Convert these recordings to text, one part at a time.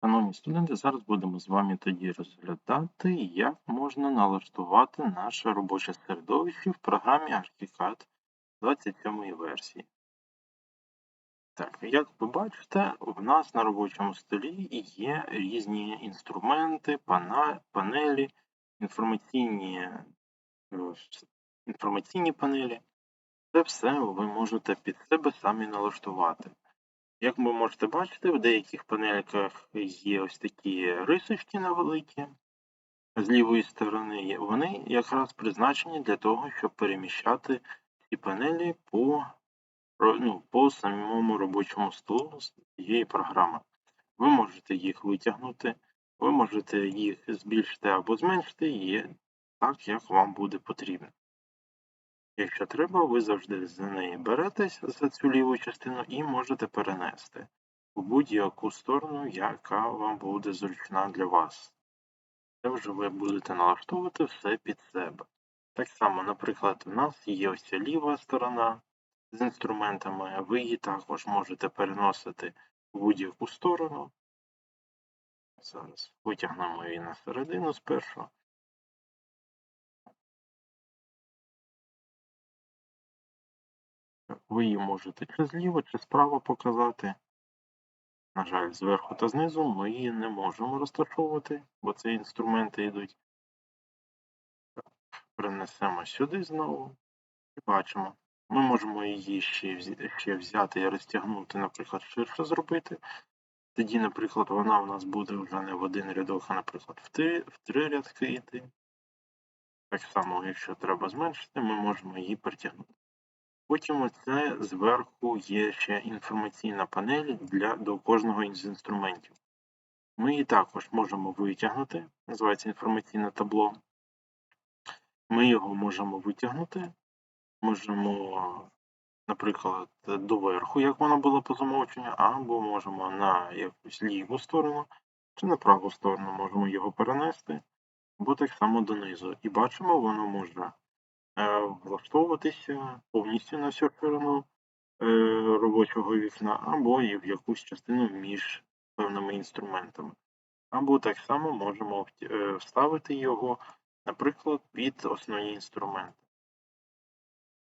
Шановні студенти, зараз будемо з вами тоді розглядати, як можна налаштувати наше робоче середовище в програмі ArchiCAD 27 версії. Так, як ви бачите, в нас на робочому столі є різні інструменти, панелі, інформаційні, е, інформаційні панелі. Це все ви можете під себе самі налаштувати. Як ви можете бачити, в деяких панельках є ось такі рисочки невеликі з лівої сторони. Вони якраз призначені для того, щоб переміщати ці панелі по, ну, по самому робочому столу з цієї програми. Ви можете їх витягнути, ви можете їх збільшити або зменшити, є так, як вам буде потрібно. Якщо треба, ви завжди за неї беретесь за цю ліву частину і можете перенести в будь-яку сторону, яка вам буде зручна для вас. Це вже ви будете налаштовувати все під себе. Так само, наприклад, у нас є ось ця ліва сторона з інструментами, ви її також можете переносити в будь-яку сторону. Зараз витягнемо її на середину спершу. Ви її можете чи зліва, чи справа показати. На жаль, зверху та знизу ми її не можемо розташовувати, бо це інструменти йдуть. Перенесемо сюди знову і бачимо. Ми можемо її ще взяти і розтягнути, наприклад, ширше зробити. Тоді, наприклад, вона у нас буде вже не в один рядок, а, наприклад, в три, в три рядки йти. Так само, якщо треба зменшити, ми можемо її перетягнути. Потім оце зверху є ще інформаційна панель для, до кожного з інструментів. Ми її також можемо витягнути, називається інформаційне табло. Ми його можемо витягнути, можемо, наприклад, доверху, як воно було по замовченню, або можемо на якусь ліву сторону чи на праву сторону можемо його перенести, або так само донизу. І бачимо, воно може влаштовуватися повністю на всю ширину е, робочого вікна, або і в якусь частину між певними інструментами. Або так само можемо е, вставити його, наприклад, під основні інструменти.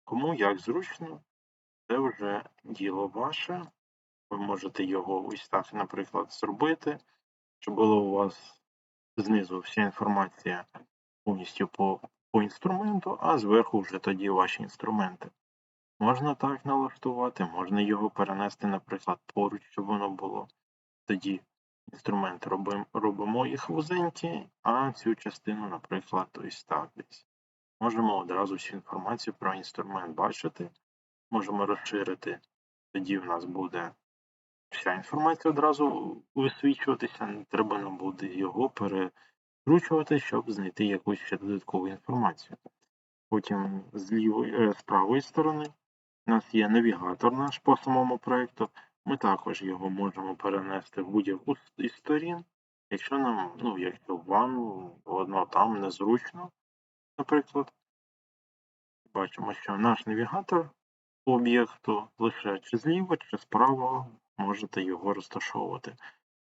Кому як зручно, це вже діло ваше. Ви можете його ось так, наприклад, зробити, щоб була у вас знизу вся інформація повністю по по інструменту, а зверху вже тоді ваші інструменти. Можна так налаштувати, можна його перенести, наприклад, поруч, щоб воно було. Тоді інструмент робимо, робимо їх вузенькі, а цю частину, наприклад, ось так десь. Можемо одразу всю інформацію про інструмент бачити. Можемо розширити, тоді в нас буде вся інформація одразу висвічуватися, не треба нам буде його пере скручувати, щоб знайти якусь ще додаткову інформацію. Потім з лівої, е, з правої сторони у нас є навігатор наш по самому проєкту. Ми також його можемо перенести в будь-яку із сторін, якщо нам, ну, якщо вам одно там незручно, наприклад. Бачимо, що наш навігатор по об'єкту лише чи зліва, чи справа можете його розташовувати.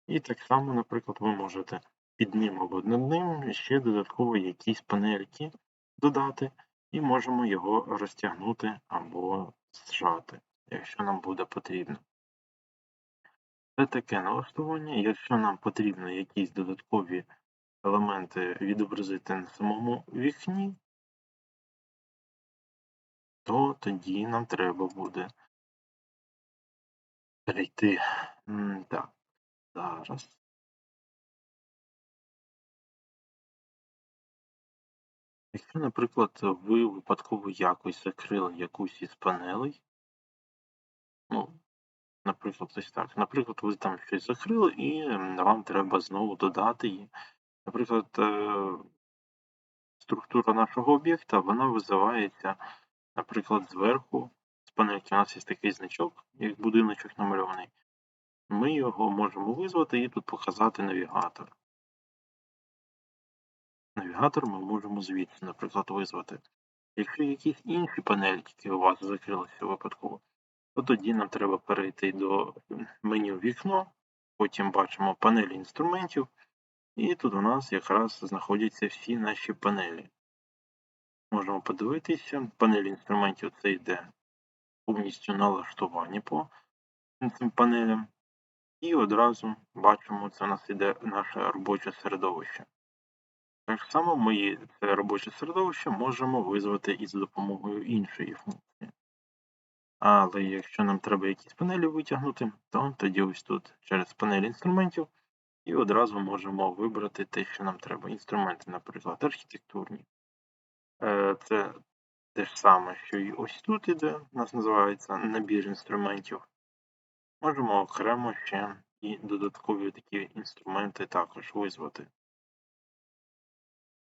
І так само, наприклад, ви можете під ним або над ним ще додатково якісь панельки додати, і можемо його розтягнути або зжати, якщо нам буде потрібно. Це таке налаштування. Якщо нам потрібно якісь додаткові елементи відобразити на самому вікні, то тоді нам треба буде перейти. Так, зараз. Якщо, наприклад, ви випадково якось закрили якусь із панелей, ну, наприклад, ось так. Наприклад, ви там щось закрили і вам треба знову додати її. Наприклад, е, структура нашого об'єкта, вона визивається, наприклад, зверху, з панельки у нас є такий значок, як будиночок намальований. Ми його можемо визвати і тут показати навігатор навігатор ми можемо звідси, наприклад, визвати. Якщо якісь інші панельки у вас закрилися випадково, то тоді нам треба перейти до меню вікно Потім бачимо панелі інструментів, і тут у нас якраз знаходяться всі наші панелі. Можемо подивитися, панель інструментів це йде повністю налаштування по цим панелям. І одразу бачимо, це у нас йде наше робоче середовище. Так само ми це робоче середовище можемо визвати із допомогою іншої функції. Але якщо нам треба якісь панелі витягнути, то тоді ось тут через панель інструментів і одразу можемо вибрати те, що нам треба. Інструменти, наприклад, архітектурні. Е, це те ж саме, що і ось тут іде, у нас називається набір інструментів. Можемо окремо ще і додаткові такі інструменти також визвати.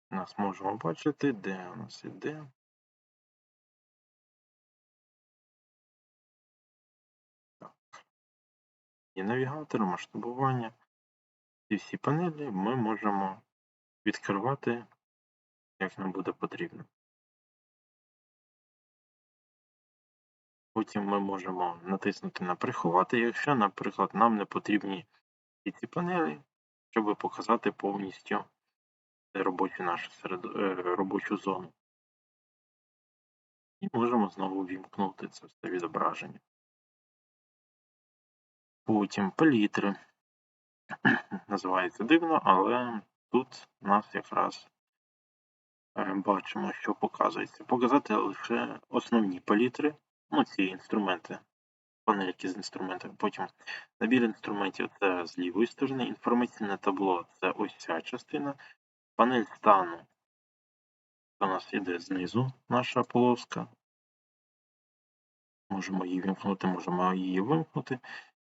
Нас можемо бачити, де у нас іде. І навігатор, масштабування. Ці всі панелі ми можемо відкривати, як нам буде потрібно. Потім ми можемо натиснути на приховати, якщо, наприклад, нам не потрібні ці панелі, щоб показати повністю робочу нашу серед... Е, робочу зону. І можемо знову вімкнути це все відображення. Потім палітри. Називається дивно, але тут у нас якраз е, бачимо, що показується. Показати лише основні палітри, ну ці інструменти, панельки з інструментами. Потім набір інструментів це з лівої сторони, інформаційне табло це ось ця частина. Панель стану у нас йде знизу наша полоска. Можемо її вимкнути, можемо її вимкнути,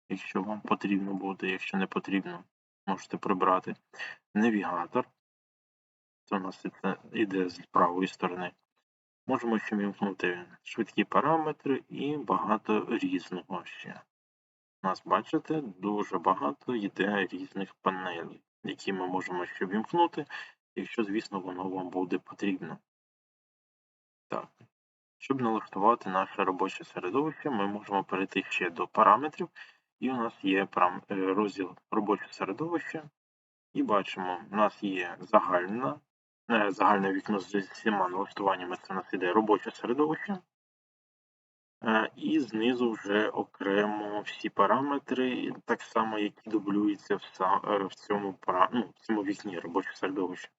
якщо вам потрібно буде, якщо не потрібно, можете прибрати. Навігатор. Це у нас йде з правої сторони. Можемо ще вимкнути швидкі параметри і багато різного ще. У нас, бачите, дуже багато йде різних панелей, які ми можемо ще вімкнути якщо, звісно, воно вам буде потрібно. Так. Щоб налаштувати наше робоче середовище, ми можемо перейти ще до параметрів, і у нас є е, розділ робоче середовище. І бачимо, у нас є загальна, е, загальне вікно з всіма налаштуваннями, це у нас іде робоче середовище. Е, і знизу вже окремо всі параметри, так само, які дублюються в цьому ну, в цьому вікні робоче середовище.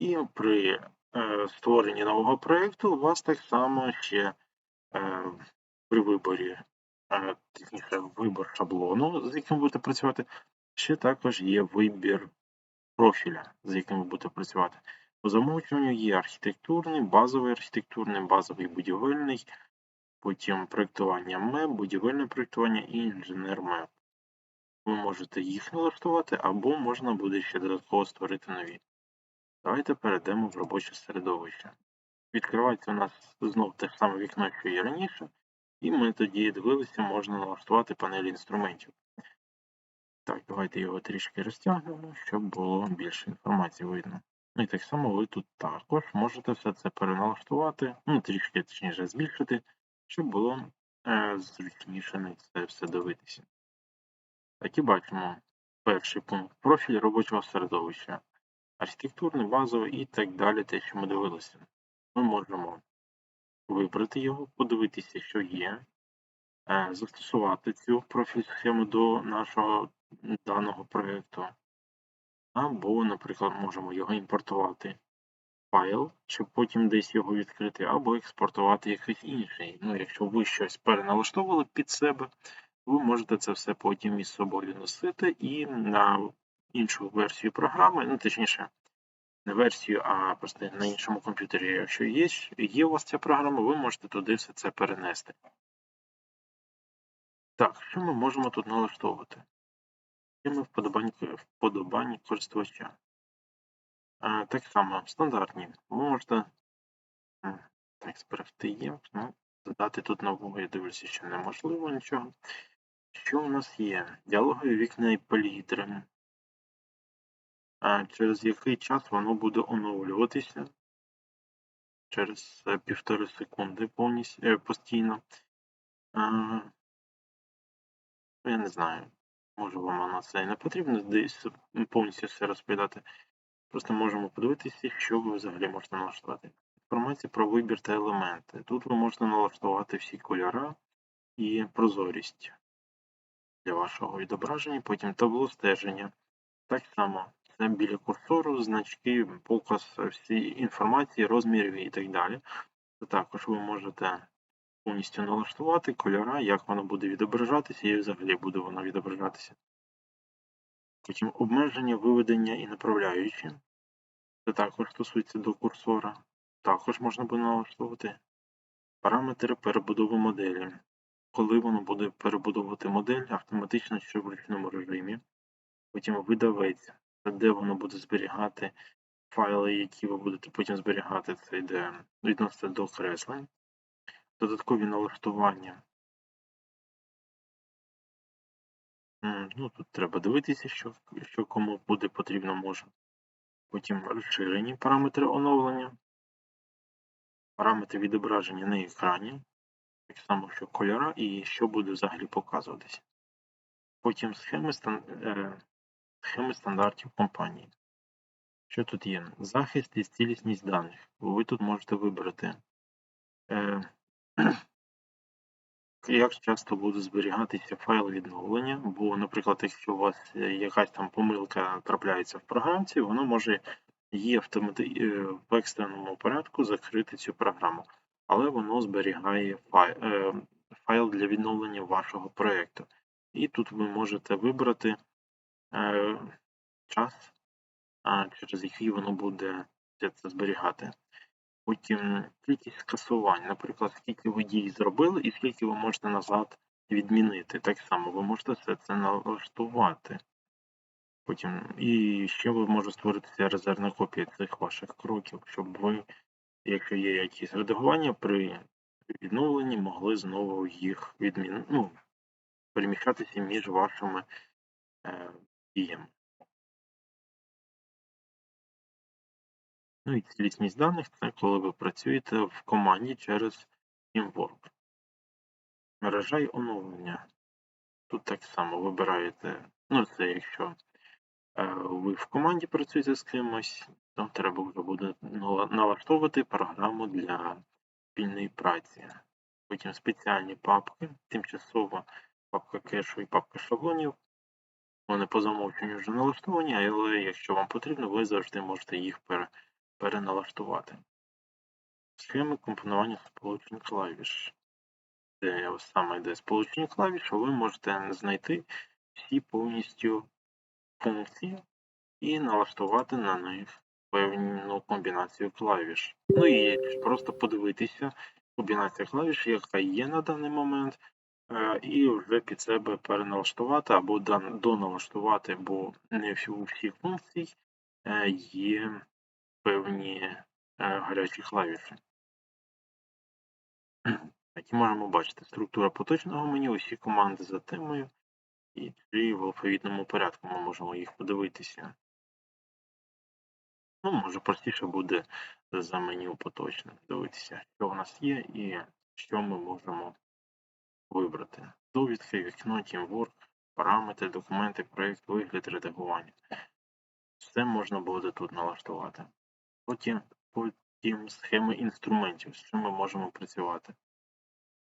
І при е, створенні нового проєкту у вас так само ще е, при виборі, е, точніше, вибор шаблону, з яким ви будете працювати, ще також є вибір профіля, з яким ви будете працювати. По замовчуванню є архітектурний, базовий архітектурний, базовий будівельний, потім проєктування МЕП, будівельне проєктування і інженер МЕП. Ви можете їх налаштувати, або можна буде ще додатково створити нові. Давайте перейдемо в робоче середовище. Відкривається у нас знову те ж саме вікно, що і раніше, і ми тоді дивилися, можна налаштувати панель інструментів. Так, давайте його трішки розтягнемо, щоб було більше інформації видно. І так само ви тут також можете все це переналаштувати, ну трішки точніше збільшити, щоб було е, зручніше на це все дивитися. Так і бачимо перший пункт профіль робочого середовища архітектурний, базовий і так далі, те, що ми дивилися. Ми можемо вибрати його, подивитися, що є, е, застосувати цю профіль схему до нашого даного проєкту. Або, наприклад, можемо його імпортувати файл, щоб потім десь його відкрити, або експортувати якийсь інший. Ну, Якщо ви щось переналаштовували під себе, ви можете це все потім із собою носити і на іншу версію програми, ну точніше, не версію, а просто на іншому комп'ютері, якщо є, є у вас ця програма, ви можете туди все це перенести. Так, що ми можемо тут налаштовувати? Теми вподобань, вподобань користувача. А, Так само, стандартні. Ви можете так, зберегти є. Ну, Додати тут нового, я дивлюся, що неможливо нічого. Що у нас є? Діалогові вікна і палітри через який час воно буде оновлюватися через е, півтори секунди повністю е, постійно. Я не знаю. Може вам на це і не потрібно десь повністю все розповідати. Просто можемо подивитися, що ви взагалі можете налаштувати. Інформація про вибір та елементи. Тут ви можете налаштувати всі кольори і прозорість для вашого відображення, потім табло стеження. Так само це біля курсору, значки, показ всі інформації, розмірів і так далі. Також ви можете повністю налаштувати кольора, як воно буде відображатися і взагалі буде воно відображатися. Потім обмеження, виведення і направляючі. Це також стосується до курсора. Також можна буде налаштовувати параметри перебудови моделі. Коли воно буде перебудовувати модель автоматично чи в ручному режимі. Потім видавець, де воно буде зберігати файли, які ви будете потім зберігати, це йде відносно до креслень. Додаткові налаштування. Ну, Тут треба дивитися, що що кому буде потрібно може. Потім розширені параметри оновлення, параметри відображення на екрані, так само, що кольора і що буде взагалі показуватися. Потім схеми, е, схеми стандартів компанії. Що тут є? Захист і цілісність даних. Ви тут можете вибрати, е, як часто буде зберігатися файл відновлення, бо, наприклад, якщо у вас якась там помилка трапляється в програмці, воно може її. Е, в екстреному порядку закрити цю програму, але воно зберігає файл, е, файл для відновлення вашого проєкту. І тут ви можете вибрати час через який воно буде це зберігати. Потім кількість скасувань, наприклад, скільки ви дій зробили і скільки ви можете назад відмінити. Так само ви можете все це налаштувати. Потім І ще ви можете створити резервна копія цих ваших кроків, щоб ви, якщо є якісь редагування, при відновленні могли знову їх відмін... ну, переміщатися між вашими е, діями. Ну і цілісність даних це коли ви працюєте в команді через Teamwork. Мережа й оновлення. Тут так само вибираєте, ну це якщо ви в команді працюєте з кимось, то треба вже буде налаштовувати програму для спільної праці. Потім спеціальні папки, тимчасова папка кешу і папка шаблонів. Вони по замовченню вже налаштовані, але якщо вам потрібно, ви завжди можете їх переглянути переналаштувати. Схеми компонування сполучень клавіш. Де саме йде сполучення клавіш, ви можете знайти всі повністю функції і налаштувати на них певну комбінацію клавіш. Ну і просто подивитися комбінація клавіш, яка є на даний момент, і вже під себе переналаштувати або доналаштувати, бо не у всіх функцій е, є певні е, гарячі клавіші. Як можемо бачити, структура поточного меню, усі команди за темою, і чи в алфавітному порядку ми можемо їх подивитися. Ну, може простіше буде за меню поточним дивитися, що у нас є і що ми можемо вибрати. Довідки, вікно, TeamWork, параметри, документи, проєкт, вигляд, редагування. Все можна буде тут налаштувати. Потім потім схеми інструментів, з чим ми можемо працювати.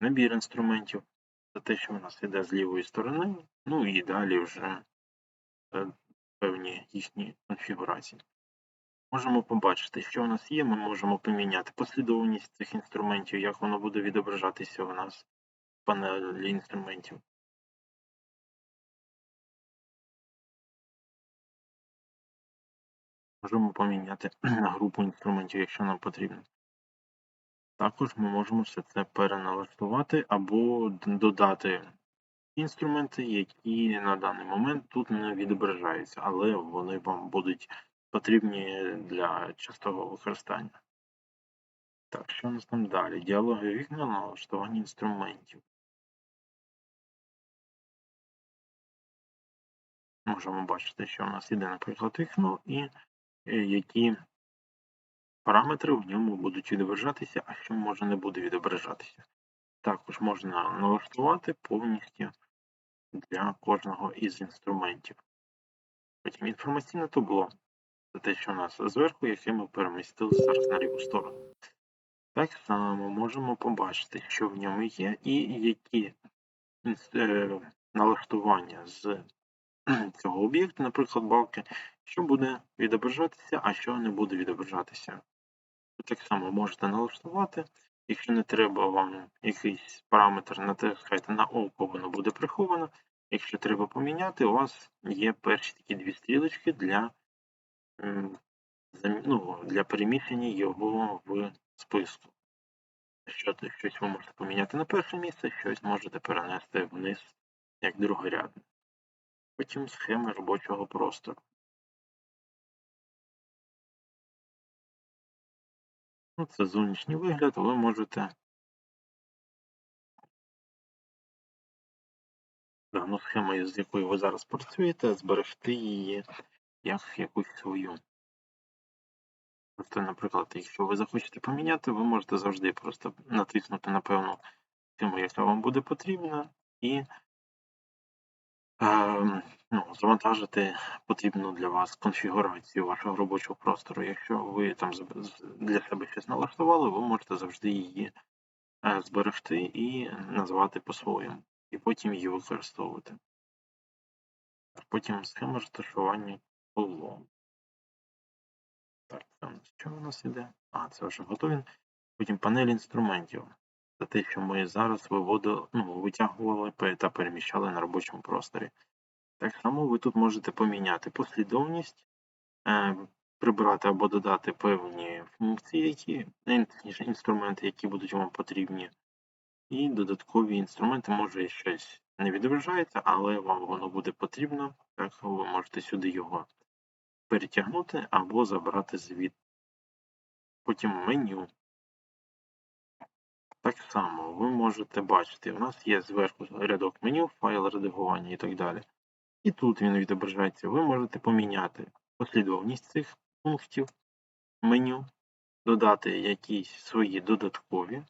Набір інструментів це те, що в нас йде з лівої сторони, ну і далі вже е, певні їхні конфігурації. Можемо побачити, що у нас є, ми можемо поміняти послідовність цих інструментів, як воно буде відображатися у нас в панелі інструментів. Можемо поміняти групу інструментів, якщо нам потрібно. Також ми можемо все це переналаштувати або додати інструменти, які на даний момент тут не відображаються, але вони вам будуть потрібні для частого використання. Так, що у нас там далі? Діалоги вікна налаштування інструментів. Можемо бачити, що у нас іде, наприклад, вікно і Е, які параметри в ньому будуть відображатися, а що може не буде відображатися. Також можна налаштувати повністю для кожного із інструментів. Потім інформаційне табло. Це те, що у нас зверху, яке ми перемістили зараз на ліву сторону. Так само можемо побачити, що в ньому є, і які е, налаштування з цього об'єкту, наприклад, балки, що буде відображатися, а що не буде відображатися. Так само можете налаштувати. Якщо не треба вам якийсь параметр натискайте на око, воно буде приховано. Якщо треба поміняти, у вас є перші такі дві стрілочки для, ну, для переміщення його в списку. Що, щось ви можете поміняти на перше місце, щось можете перенести вниз як другорядне. Потім схеми робочого простору. Ну, це зовнішній вигляд, ви можете дану схему, з якою ви зараз працюєте, зберегти її як якусь свою. Тобто, наприклад, якщо ви захочете поміняти, ви можете завжди просто натиснути на певну схему, яка вам буде потрібна, і ну, завантажити потрібну для вас конфігурацію вашого робочого простору. Якщо ви там для себе щось налаштували, ви можете завжди її е, зберегти і назвати по-своєму, і потім її використовувати. Потім схема розташування колон. Так, це що у нас іде? А, це вже готові. Потім панель інструментів. Це те, що ми зараз виводили, ну, витягували та переміщали на робочому просторі. Так само ви тут можете поміняти послідовність, е, прибрати або додати певні функції, які, е, точніше, інструменти, які будуть вам потрібні. І додаткові інструменти, може щось не відображається, але вам воно буде потрібно. Так ви можете сюди його перетягнути або забрати звід. Потім меню. Так само ви можете бачити, у нас є зверху рядок меню, файл редагування і так далі. І тут він відображається. Ви можете поміняти послідовність цих пунктів меню, додати якісь свої додаткові,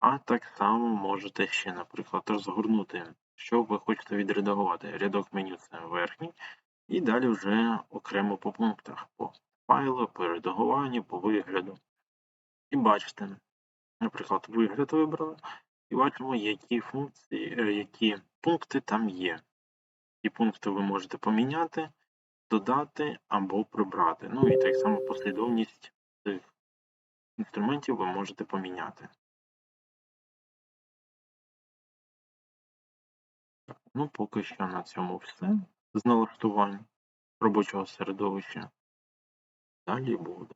а так само можете ще, наприклад, розгорнути, що ви хочете відредагувати. Рядок меню це верхній, і далі вже окремо по пунктах, по файлу, по редагуванню, по вигляду. І бачите, наприклад, вигляд вибрали, і бачимо, які функції, е, які пункти там є. І пункти ви можете поміняти, додати або прибрати. Ну і так само послідовність цих інструментів ви можете поміняти. Ну, поки що на цьому все з налаштувань робочого середовища. Далі буде.